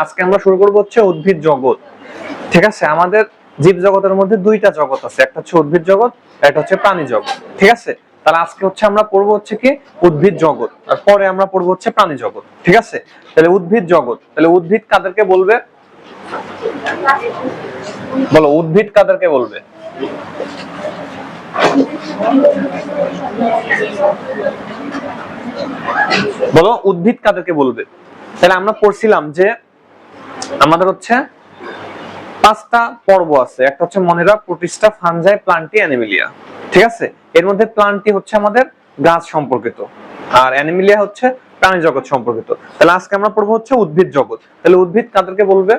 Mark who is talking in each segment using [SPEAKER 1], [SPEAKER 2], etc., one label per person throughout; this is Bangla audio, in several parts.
[SPEAKER 1] আজকে আমরা শুরু করব হচ্ছে উদ্ভিদ জগৎ। ঠিক আছে? আমাদের জীব জগতের মধ্যে দুইটা জগৎ আছে। একটা হচ্ছে উদ্ভিদ জগৎ একটা হচ্ছে প্রাণী জগৎ। ঠিক আছে? তাহলে আজকে হচ্ছে আমরা পড়ব হচ্ছে কি? উদ্ভিদ জগৎ। আর পরে আমরা পড়ব হচ্ছে প্রাণী জগৎ। ঠিক আছে? তাহলে উদ্ভিদ জগৎ। তাহলে উদ্ভিদ কাদেরকে বলবে? বলো, উদ্ভিদ কাদেরকে বলবে? বলো, উদ্ভিদ কাদেরকে বলবে? তাহলে আমরা পড়ছিলাম যে আমাদের হচ্ছে পাঁচটা পর্ব আছে। একটা হচ্ছে মনেরা, প্রতিষ্ঠা, ফানজাই, প্লান্টি, অ্যানিমিলিয়া। ঠিক আছে? এর মধ্যে প্লান্টি হচ্ছে আমাদের গাছ সম্পর্কিত আর অ্যানিমিলিয়া হচ্ছে প্রাণী জগৎ সম্পর্কিত। তাহলে আজকে আমরা পড়ব হচ্ছে উদ্ভিদ জগৎ। তাহলে উদ্ভিদ কাদেরকে বলবে?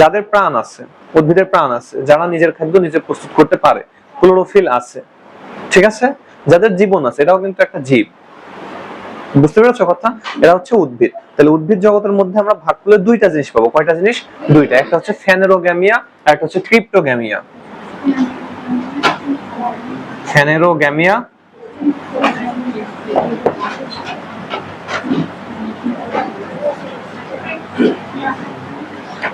[SPEAKER 1] যাদের প্রাণ আছে, উদ্ভিদের প্রাণ আছে, যারা নিজের খাদ্য নিজে প্রস্তুত করতে পারে ক্লোরোফিল আছে। ঠিক আছে? যাদের জীবন আছে, এটাও কিন্তু একটা জীব। বুঝতে পেরেছ কথা? এরা হচ্ছে উদ্ভিদ। তাহলে উদ্ভিদ জগতের মধ্যে আমরা ভাগ করলে দুইটা জিনিস পাবো। কয়টা জিনিস? দুইটা। একটা হচ্ছে ফেনেরোগ্যামিয়া আর একটা হচ্ছে ক্রিপ্টোগ্যামিয়া ফেনেরোগ্যামিয়া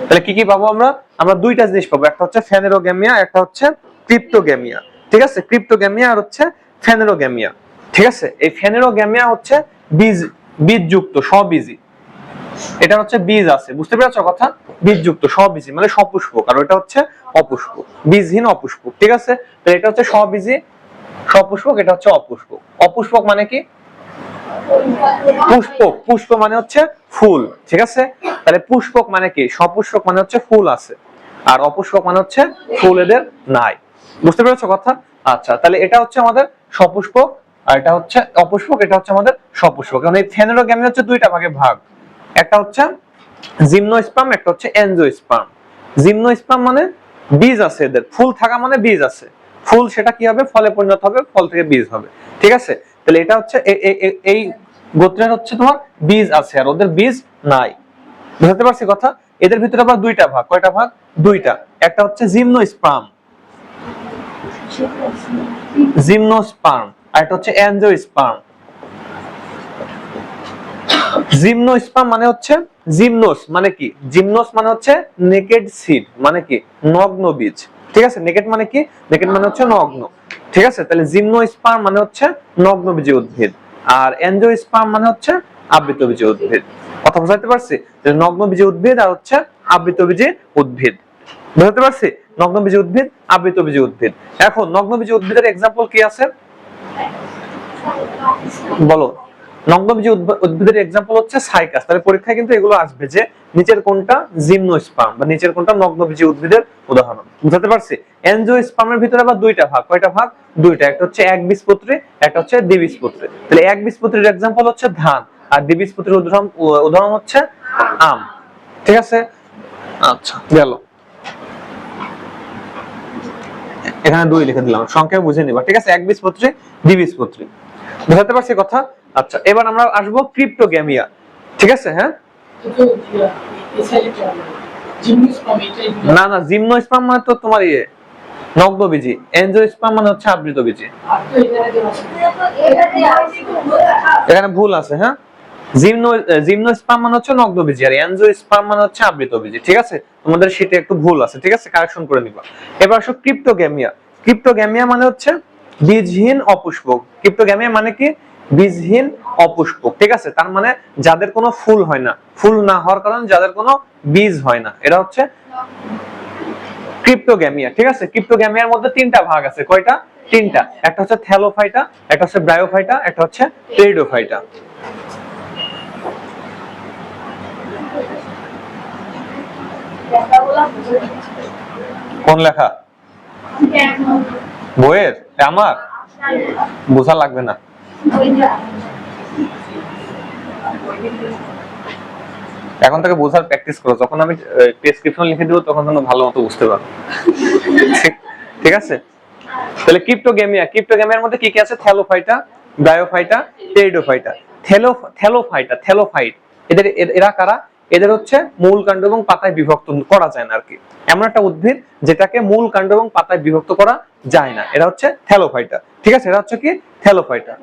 [SPEAKER 1] তাহলে কি কি পাবো আমরা? আমরা দুইটা জিনিস পাবো। একটা হচ্ছে ফেনেরোগ্যামিয়া একটা হচ্ছে ক্রিপ্টোগ্যামিয়া ঠিক আছে? ক্রিপ্টোগ্যামিয়া আর হচ্ছে ফেনেরোগ্যামিয়া ঠিক আছে? এই ফেনেরোগ্যামিয়া হচ্ছে বীজ, বীজযুক্ত সবীজি এটা হচ্ছে বীজ আছে, বুঝতে পেরেছ কথা? বীজযুক্ত সবীজি মানে সপুষ্পক আর ওটা হচ্ছে অপুষ্পক বীজহীন অপুষ্পক ঠিক আছে? তো এটা হচ্ছে সবীজি সপুষ্পক, এটা হচ্ছে অপুষ্পক অপুষ্পক মানে কি? পুষ্পক পুষ্প মানে হচ্ছে ফুল, ঠিক আছে? তাহলে পুষ্পক মানে কি? সপুষ্পক মানে হচ্ছে ফুল আছে, আর অপুষ্পক মানে হচ্ছে ফুল এদের নাই, বুঝতে পেরেছ কথা? আচ্ছা তাহলে এটা হচ্ছে আমাদের সপুষ্পক আর এটা হচ্ছে অপুষ্পক, এটা হচ্ছে আমাদের সপুষ্পক। কারণ এই ফেনেরোগ্যামি হচ্ছে দুইটা ভাগে ভাগ। একটা হচ্ছে জিমনোস্পার্ম একটা হচ্ছে এনজোস্পার্ম জিমনোস্পার্ম মানে বীজ আছে এদের। ফুল থাকা মানে বীজ আছে। ফুল সেটা কি হবে? ফলে পরিণত হবে, ফল থেকে বীজ হবে। ঠিক আছে? তাহলে এটা হচ্ছে এই গোত্রের হচ্ছে তোমার বীজ আছে আর ওদের বীজ নাই। বুঝতে পারছি কথা? এদের ভিতরে আবার দুইটা ভাগ। কয়টা ভাগ? দুইটা। একটা হচ্ছে জিমনোস্পার্ম জিমনোস্পার্ম আর একটা হচ্ছে জিমনোস্পার্ম মানে হচ্ছে জিমনোস মানে কি? জিমনোস মানে হচ্ছে নেকেড সিড মানে কি? নগ্ন বীজ। ঠিক আছে? নেকেড মানে কি? নেকেড মানে হচ্ছে নগ্ন। ঠিক আছে? তাহলে মানে হচ্ছে উদ্ভিদ। আর অ্যানজিওস্পার্ম মানে হচ্ছে উদ্ভিদ। কথা পারছি? উদ্ভিদ আর হচ্ছে আবৃত বীজী উদ্ভিদ। বুঝতে পারছি? নগ্ন বীজী উদ্ভিদ, আবৃত বীজী উদ্ভিদ। এখন, নগ্ন বীজী উদ্ভিদের এক্সাম্পল কি আছে? বলো উদ্ভ- উদ্ভিদের এক্সাম্পল হচ্ছে সাইকাস তাহলে পরীক্ষায় কিন্তু এগুলো আসবে যে নিচের কোনটা জিমনোস্পার্ম বা নিচের কোনটা নগ্নবীজী উদ্ভিদের উদাহরণ। বুঝতে পারছি? এনজিওস্পার্মের ভিতরে আবার দুইটা ভাগ। কয়টা ভাগ? দুইটা। একটা হচ্ছে একবীজপত্রী একটা হচ্ছে দ্বিবীজপত্রী। তাহলে একবীজপত্রীর এক্সাম্পল হচ্ছে ধান আর দ্বিবীজপত্রীর উদাহরণ উদাহরণ হচ্ছে আম। ঠিক আছে? আচ্ছা গেল। এখানে দুই লিখে দিলাম। সংখ্যা বুঝে নিবা ঠিক আছে? এক একবীজপত্রী দ্বিবীজপত্রী বুঝাতে পারছি কথা? আচ্ছা এবার আমরা আসব ক্রিপ্টোগ্যামিয়া ঠিক আছে? হ্যাঁ? না না জিমনোস্পার্ম মানে তো তোমার ইয়ে নগ্নবীজি এনজিওস্পার্ম মানে হচ্ছে আবৃত বীজি এখানে ভুল আছে হ্যাঁ? জিমনো মানে হচ্ছে আর মানে হচ্ছে ঠিক আছে? তোমাদের শীটে একটু ভুল আছে, ঠিক আছে? কারেকশন করে নিবা। এবার আসো ক্রিপ্টোগ্যামিয়া। ক্রিপ্টোগ্যামিয়া মানে হচ্ছে বীজহীন অপুষ্পক। ক্রিপ্টোগ্যামিয়া মানে কি? বীজহীন অপুষ্পক, ঠিক আছে? তার মানে যাদের কোনো ফুল হয় না। ফুল না হওয়ার কারণে যাদের কোনো বীজ হয় না। এটা হচ্ছে ক্রিপ্টোগ্যামিয়া, ঠিক আছে? ক্রিপ্টোগ্যামিয়ার মধ্যে তিনটা ভাগ আছে। কয়টা? তিনটা। একটা হচ্ছে থ্যালোফাইটা, একটা হচ্ছে ব্রায়োফাইটা, একটা হচ্ছে টেরিডোফাইটা। কোন লেখা? বইয়ের? আমার? বোঝা লাগবে না। এখন থেকে বোঝার প্র্যাকটিস করো। যখন আমি প্রেসক্রিপশন লিখে দিব, তখন যেন ভালো মতো বুঝতে পারো। ঠিক- আছে? তাহলে ক্রিপ্টোগেমিয়া ক্রিপ্টোগেমিয়ার মধ্যে কি কি আছে? Thallophyta bryophyta pteridophyta thallo thallophyta thallophyte এদের, এরা কারা? এদের হচ্ছে মূল কাণ্ড এবং পাতায় বিভক্ত করা যায় না আর কি এমন একটা উদ্ভিদ যেটাকে মূল কাণ্ড এবং পাতায় বিভক্ত করা যায় না। এরা হচ্ছে থ্যালোফাইটা ঠিক আছে? এরা হচ্ছে কি? থ্যালোফাইটা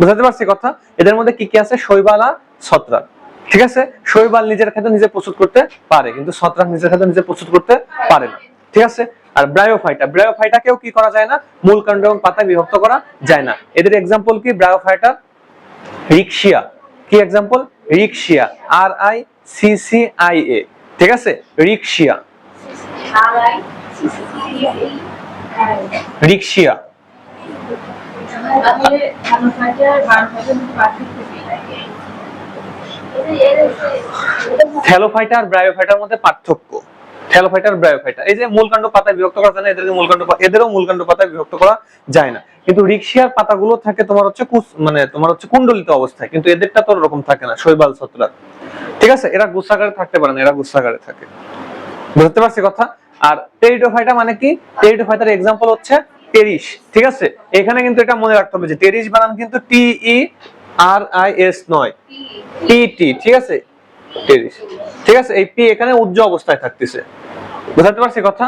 [SPEAKER 1] বুঝাতে পারছি কথা? এদের মধ্যে কি কি আছে? শৈবালা ছত্রাক। ঠিক আছে? শৈবাল নিজের খাদ্য নিজে প্রস্তুত করতে পারে, কিন্তু ছত্রাক নিজের খাদ্য নিজে প্রস্তুত করতে পারে না। ঠিক আছে? আর ব্রায়োফাইটা ব্রায়োফাইটাকেও কি করা যায় না? মূল কাণ্ড এবং পাতায় বিভক্ত করা যায় না। এদের এক্সাম্পল কি? ব্রায়োফাইটা রিক্সিয়া কি example riccia R I C C I A ঠিক আছে? রিক্সিয়া রিক্সিয়া? থ্যালোফাইটা আর ব্রায়োফাইটার মধ্যে পার্থক্য। থ্যালোফাইটা আর ব্রায়োফাইটা এই যে মূলকাণ্ড পাতায় বিভক্ত করা যায় না এদেরকে মূলকাণ্ড এদেরও মূলকাণ্ড পাতায় বিভক্ত করা যায় না। কিন্তু রিক্সিয়ার পাতাগুলো থাকে তোমার হচ্ছে কুস- মানে তোমার হচ্ছে কুণ্ডলিত অবস্থায়। কিন্তু এদেরটা তো ওরকম থাকে না শৈবাল ছত্রাক। ঠিক আছে? এরা গুচ্ছাকারে থাকতে পারে না এরা গুচ্ছাকারে থাকে। বুঝতে পারছি কথা? আর টেরিডোফাইটা মানে কি? টেরিডোফাইটার এক্সাম্পল হচ্ছে টেরিস ঠিক আছে? এখানে কিন্তু এটা মনে রাখতে হবে যে টেরিস বানান কিন্তু টি ই আর আই এস নয়। টি টি ঠিক আছে? টেরিস ঠিক আছে? এই পি এখানে উজ্জ্ব অবস্থায় থাকতেছে। বুঝতে পারছি কথা?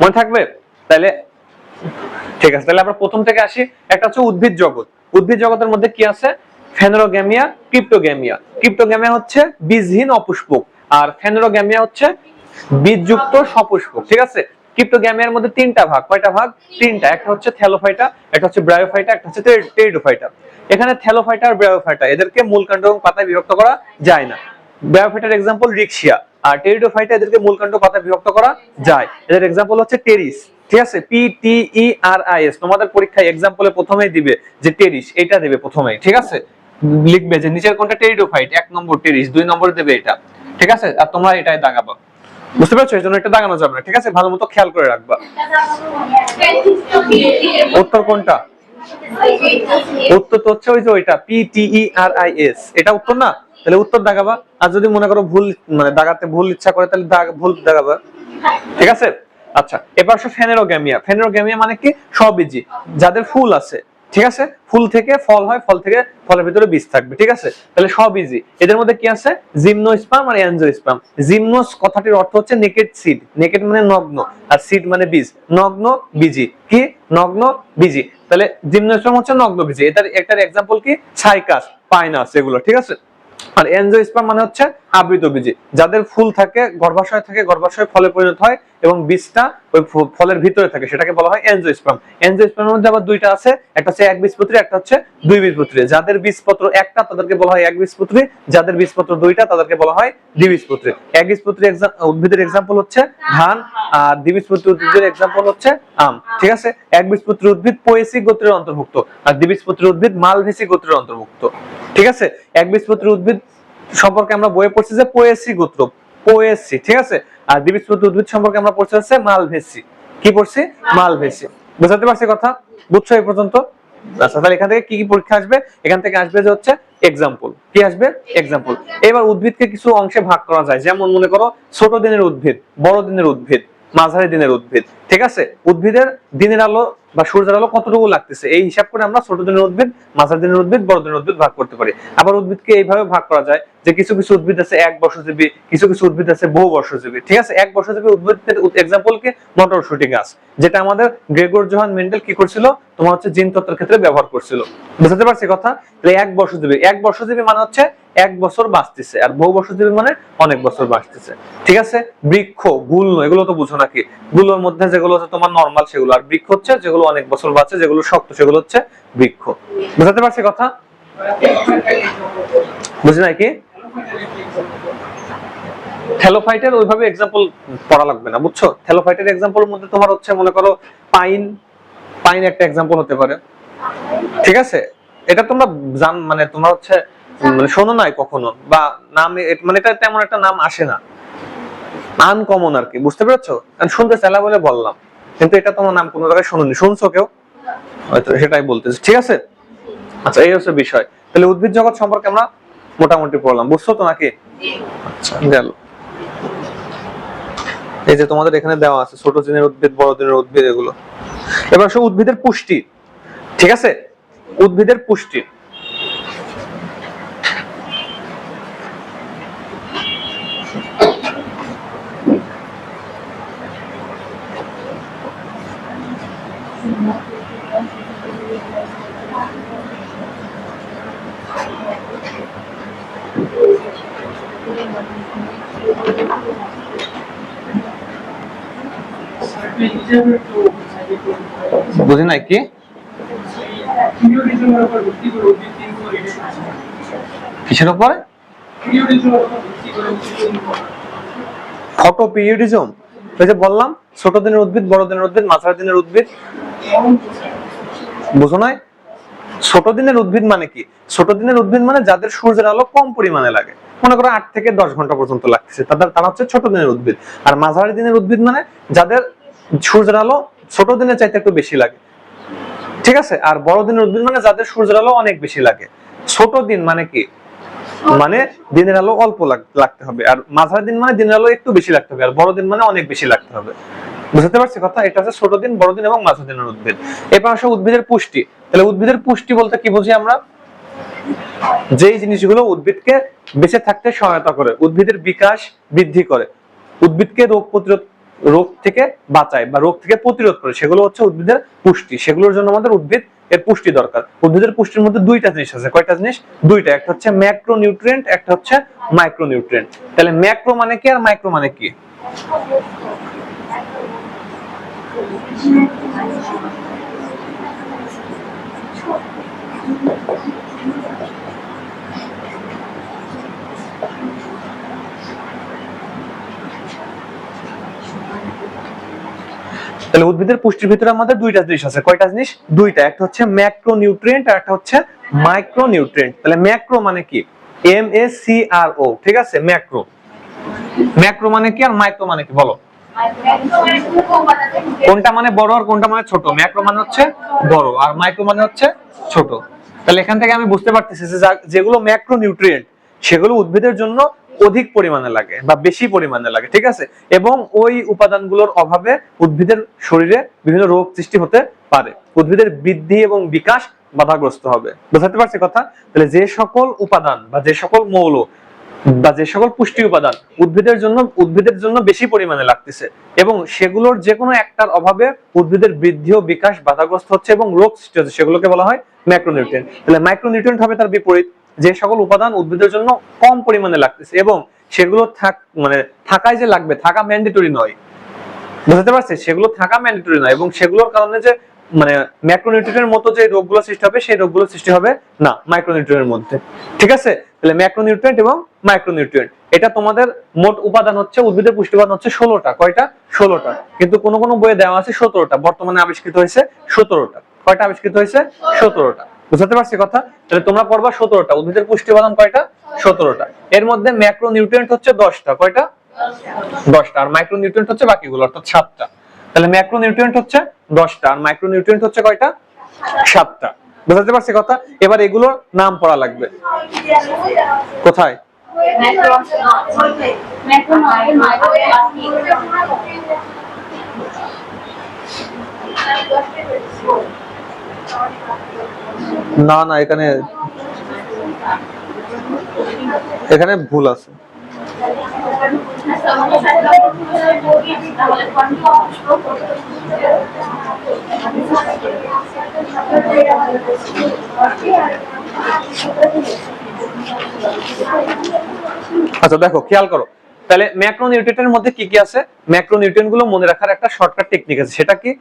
[SPEAKER 1] মনে থাকবে? তাহলে ঠিক আছে তাহলে আমরা প্রথম থেকে আসি। একটা হচ্ছে উদ্ভিদ জগৎ। উদ্ভিদ জগতের মধ্যে কি আছে? ফেনোরোগ্যামিয়া, ক্রিপ্টোগ্যামিয়া। ক্রিপ্টোগ্যামিয়া হচ্ছে বীজহীন অপুষ্পক, আর ফেনোরোগ্যামিয়া হচ্ছে বীজযুক্ত সপুষ্পক, ঠিক আছে? ক্রিপ্টোগ্যামিয়ার মধ্যে তিনটা ভাগ, কয়টা ভাগ? তিনটা, একটা হচ্ছে থ্যালোফাইটা, একটা হচ্ছে ব্রায়োফাইটা, একটা হচ্ছে টেরিডোফাইটা। এখানে থ্যালোফাইটা আর ব্রায়োফাইটা, এদেরকে মূলকাণ্ড এবং পাতায় বিভক্ত করা যায় না। ব্রায়োফাইটার এক্সাম্পল রিক্সিয়া আর টেরিডোফাইটা এদেরকে মূলকাণ্ড পাতায় বিভক্ত করা যায়। এদের এক্সাম্পল হচ্ছে টেরিস। ঠিক আছে? P T E R I S তোমাদের পরীক্ষায় এক্সাম্পলে প্রথমেই দিবে যে টেরিস, এটা দেবে প্রথমেই। ঠিক আছে? লিখবে যে নিচের কোনটা টেরিডোফাইট, এক নম্বর টেরিস, দুই নম্বর দেবে এটা। ঠিক আছে? আর তোমরা এটাই দাগাবা। বুঝতে পারছ? এই জন্য এটা দাগানো যাবে না। ঠিক আছে? ভালো মতো খেয়াল করে রাখবা। উত্তর কোনটা? উত্তর তো হচ্ছে ওই যে ওইটা P T E R I S এটা উত্তর না? তাহলে উত্তর দাগাবা আর যদি মনে করো ভুল মানে দাগাতে ভুল ইচ্ছা করে, তাহলে ভুল দাগাবা ঠিক আছে? আচ্ছা এবার আসো ফেনেরোগ্যামিয়া। ফেনেরোগ্যামিয়া মানে কি? সবীজি যাদের ফুল আছে, ঠিক আছে? ফুল থেকে ফল হয়, ফল থেকে ফলের ভিতরে বীজ থাকবে, ঠিক আছে? তাহলে সবীজি এদের মধ্যে কি আছে? জিমনোস্পাম আর অ্যানজিওস্পাম জিমনোস কথাটির অর্থ হচ্ছে নেকেড সিড। নেকেড মানে নগ্ন, আর সিড মানে বীজ। নগ্ন, বীজি। কি? নগ্ন, বীজি। তাহলে জিমনোস্পাম হচ্ছে নগ্ন, বীজি। এটার, একটার এক্সাম্পল কি? সাইকাস পাইনাস, এগুলো, ঠিক আছে? আর এনজোস্পাম মানে হচ্ছে আবৃত বীজি। যাদের ফুল থাকে, গর্ভাশয় থাকে, গর্ভাশয় ফলে পরিণত হয় এবং বীজটা ওই ফলের ভিতরে থাকে, সেটাকে বলা হয় এনজোস্পাম এনজোস্পামের মধ্যে আবার দুইটা আছে, একটা হচ্ছে এক বীজপত্রী, একটা হচ্ছে দুই বীজপত্রী। যাদের বীজপত্র একটা, তাদেরকে বলা হয় এক বীজপত্রী। যাদের বীজপত্র দুইটা, তাদেরকে বলা হয় দ্বিবীজপত্রী এক বীজপত্রী উদ্ভিদের এক্সাম্পল হচ্ছে ধান, আর দ্বিবীজপত্রী উদ্ভিদের এক্সাম্পল হচ্ছে আম। ঠিক আছে? এক বীজপত্রী উদ্ভিদ পোয়েসি গোত্রের অন্তর্ভুক্ত, আর দ্বিবীজপত্রী উদ্ভিদ মালভেসি গোত্রের অন্তর্ভুক্ত। ঠিক আছে? এক বীজপত্রী উদ্ভিদ সম্পর্কে আমরা বইয়ে পড়ছি যে পোয়েসি গোত্র, পোয়েসি। ঠিক আছে? আর দ্বিবীজপত্রী উদ্ভিদ সম্পর্কে আমরা পড়ছি হচ্ছে মালভেসি। কি পড়ছি? মালভেসি। বুঝাতে পারছি কথা? বুঝছ এই পর্যন্ত? আচ্ছা তাহলে এখান থেকে কি কি পরীক্ষা আসবে? এখান থেকে আসবে যে হচ্ছে এক্সাম্পল কি আসবে? এক্সাম্পল এবার উদ্ভিদকে কিছু অংশে ভাগ করা যায়। যেমন মনে করো, ছোট দিনের উদ্ভিদ, বড় দিনের উদ্ভিদ। মাঝারি দিনের উদ্ভিদ, ঠিক আছে? উদ্ভিদের দিনের আলো বা সূর্যের আলো কতটুকু লাগতেছে? এই হিসাব করে আমরা ছোট দিনের উদ্ভিদ, মাঝারি দিনের উদ্ভিদ, বড় দিনের উদ্ভিদ ভাগ করতে পারি। আবার উদ্ভিদকে এইভাবে ভাগ করা যায় যে কিছু কিছু উদ্ভিদ আছে এক বর্ষজীবী, কিছু কিছু উদ্ভিদ আছে বহু বর্ষজীবী, ঠিক আছে? এক বর্ষজীবী উদ্ভিদের এক্সাম্পল কি? মটরশুটি গাছ, যেটা আমাদের গ্রেগর জোহান মেন্ডেল কি করছিল? তোমার হচ্ছে জিন তত্ত্বের ক্ষেত্রে ব্যবহার করছিল। বুঝতে পারছি কথা? এক বর্ষজীবী এক বর্ষজীবী মানে হচ্ছে এক বছর বাঁচতেছে, আর বহু বর্ষজীবী মানে অনেক বছর বাঁচতেছে। ঠিক আছে? বৃক্ষ, গুল্ম, এগুলো তো বুঝো নাকি? গুলোর মধ্যে যেগুলো হচ্ছে তোমার নর্মাল সেগুলো, আর বৃক্ষ হচ্ছে যেগুলো অনেক বছর বাঁচে, যেগুলো শক্ত, সেগুলো হচ্ছে বৃক্ষ। বুঝতে পারছি কথা? বুঝি নাই কি? থ্যালোফাইটের ওইভাবে এক্সাম্পল পড়া লাগবে না, বুঝছ? থ্যালোফাইটের এক্সাম্পলের মধ্যে তোমার হচ্ছে, মনে করো, পাইন পাইন একটা এক্সাম্পল হতে পারে। ঠিক আছে? এটা তোমরা জান মানে তোমার হচ্ছে মানে শোনো নাই কখনো, বা নাম মানে এটা তেমন একটা নাম আসে না। আনকমন আর কি, বুঝতে পেরেছ? শুনতে চাইলা বলে বললাম, কিন্তু এটা তোমার নাম কোনো জায়গায় শুনুনি। শুনছো কেউ? হয়তো সেটাই বলতেছি। ঠিক আছে? আচ্ছা এই হচ্ছে বিষয়। তাহলে উদ্ভিদ জগৎ সম্পর্কে আমরা মোটামুটি পড়লাম। বুঝছ তো নাকি? আচ্ছা গেল। এই যে তোমাদের এখানে দেওয়া আছে, ছোট দিনের উদ্ভিদ, বড় দিনের উদ্ভিদ, এগুলো। এবার আসো উদ্ভিদের পুষ্টি। ঠিক আছে? উদ্ভিদের পুষ্টি। বুঝি নাই, কি? কিসের উপরে। ফটো পিরিয়ডিজম ওই যে বললাম, ছোট দিনের উদ্ভিদ, বড় দিনের উদ্ভিদ, মাঝারি দিনের উদ্ভিদ। বুঝো নাই? ছোট দিনের উদ্ভিদ মানে কি? ছোট দিনের উদ্ভিদ মানে যাদের সূর্যের আলো কম পরিমাণে লাগে। মনে করো আট থেকে দশ ঘণ্টা পর্যন্ত লাগতেছে। তাদের তারা হচ্ছে ছোট দিনের উদ্ভিদ। আর মাঝারি দিনের উদ্ভিদ মানে যাদের সূর্যের আলো ছোট দিনের চাইতে একটু বেশি লাগে। ঠিক আছে? আর বড় দিনের উদ্ভিদ মানে যাদের সূর্যের আলো অনেক বেশি লাগে। ছোট দিন মানে কি? মানে দিনের আলো অল্প লাগতে হবে। আর মাঝারি দিন মানে দিনের আলো একটু বেশি লাগতে হবে। আর বড় দিন মানে অনেক বেশি লাগতে হবে। বুঝতে পারছি কথা? এটা হচ্ছে ছোট দিন বড় দিন এবং মাঝারি দিনের উদ্ভিদ। এরপর আসে উদ্ভিদের পুষ্টি। তাহলে উদ্ভিদের পুষ্টি বলতে কি বুঝি আমরা? যেই জিনিসগুলো উদ্ভিদকে বেঁচে থাকতে সহায়তা করে উদ্ভিদের বিকাশ বৃদ্ধি করে। উদ্ভিদকে রোগ প্রতিরোধ রোগ থেকে বাঁচায় বা রোগ থেকে প্রতিরোধ করে। সেগুলো হচ্ছে উদ্ভিদের পুষ্টি। সেগুলোর জন্য আমাদের উদ্ভিদ এর পুষ্টি দরকার। উদ্ভিদের পুষ্টির মধ্যে দুইটা জিনিস আছে। কয়টা জিনিস? দুইটা। একটা হচ্ছে ম্যাক্রো নিউট্রিয়েন্ট একটা হচ্ছে মাইক্রো নিউট্রিয়েন্ট তাহলে ম্যাক্রো মানে কি আর মাইক্রো মানে কি? তাহলে উদ্ভিদের পুষ্টির ভিতরে আমাদের দুইটা জিনিস আছে। কয়টা জিনিস? দুইটা। একটা হচ্ছে ম্যাক্রো নিউট্রিয়েন্ট আর একটা হচ্ছে মাইক্রো নিউট্রিয়েন্ট তাহলে ম্যাক্রো মানে কি? এম এ সি আর ও ঠিক আছে? ম্যাক্রো ম্যাক্রো মানে কি আর মাইক্রো মানে কি? বলো। কোনটা মানে বড় আর কোনটা মানে ছোট? ম্যাক্রো মানে হচ্ছে বড় আর মাইক্রো মানে হচ্ছে ছোট। তাহলে এখান থেকে আমি বুঝতে পারতেছি যেগুলো ম্যাক্রো নিউট্রিয়েন্ট সেগুলো উদ্ভিদের জন্য অধিক পরিমাণে লাগে বা বেশি পরিমাণে লাগে, ঠিক আছে? এবং ওই উপাদানগুলোর অভাবে উদ্ভিদের শরীরে বিভিন্ন রোগ সৃষ্টি হতে পারে। উদ্ভিদের বৃদ্ধি এবং বিকাশ বাধাগ্রস্ত হবে। বুঝতে পারছি কথা? তাহলে যে সকল উপাদান বা যে সকল মৌল বা যে সকল পুষ্টি উপাদান উদ্ভিদের জন্য উদ্ভিদের জন্য বেশি পরিমাণে লাগতেছে এবং সেগুলোর যে কোনো একটার অভাবে উদ্ভিদের বৃদ্ধি ও বিকাশ বাধাগ্রস্ত হচ্ছে এবং রোগ সৃষ্টি হচ্ছে, সেগুলোকে বলা হয় ম্যাক্রোনিউট্রিয়েন্ট তাহলে ম্যাক্রোনিউট্রিয়েন্ট হবে তার বিপরীত। যে সকল উপাদান উদ্ভিদের জন্য কম পরিমাণে লাগতেছে এবং সেগুলো থাক মানে থাকায় যে লাগবে, থাকা ম্যান্ডেটরি নয়। বুঝতে পারছি সেগুলো থাকা ম্যান্ডেটরি নয় এবং সেগুলোর কারণে যে মানে ম্যাক্রোনিউট্রিয়েন্টের মতো যে রোগগুলো সৃষ্টি হবে, সেই রোগগুলো সৃষ্টি হবে না মাইক্রোনিউট্রিয়েন্টের মধ্যে। ঠিক আছে? তাহলে ম্যাক্রোনিউট্রিয়েন্ট এবং মাইক্রোনিউট্রিয়েন্ট এটা তোমাদের মোট উপাদান হচ্ছে, উদ্ভিদের পুষ্টি উপাদান হচ্ছে ষোলোটা। কয়টা? ষোলোটা। কিন্তু কোনো কোনো বইয়ে দেওয়া আছে সতেরোটা। বর্তমানে আবিষ্কৃত হয়েছে সতেরোটা। কয়টা আবিষ্কৃত হয়েছে? সতেরোটা। বুঝতে পারছি কথা তাহলে তোমরা পড়বা সতেরোটা উদ্ভিদের পুষ্টি উপাদান কয়টা সতেরোটা এর মধ্যে ম্যাক্রো নিউট্রিয়েন্ট হচ্ছে দশটা কয়টা দশটা আর মাইক্রো নিউট্রিয়েন্ট হচ্ছে বাকিগুলো অর্থাৎ সাতটা তাহলে ম্যাক্রো নিউট্রিয়েন্ট হচ্ছে দশটা আর মাইক্রো নিউট্রিয়েন্ট হচ্ছে কয়টা সাতটা বুঝতে পারছি কথা এবার এগুলোর নাম পড়া লাগবে কোথায় না না, এখানে এখানে ভুল আছে। আচ্ছা দেখো, খেয়াল করো। তাহলে ম্যাক্রো ম্যাক্রোনিউট্রিয়েন্টের মধ্যে কি কি আছে? ম্যাক্রোনিউট্রিয়েন্টগুলো মনে রাখার একটা শর্টকাট টেকনিক আছে। সেটা কি?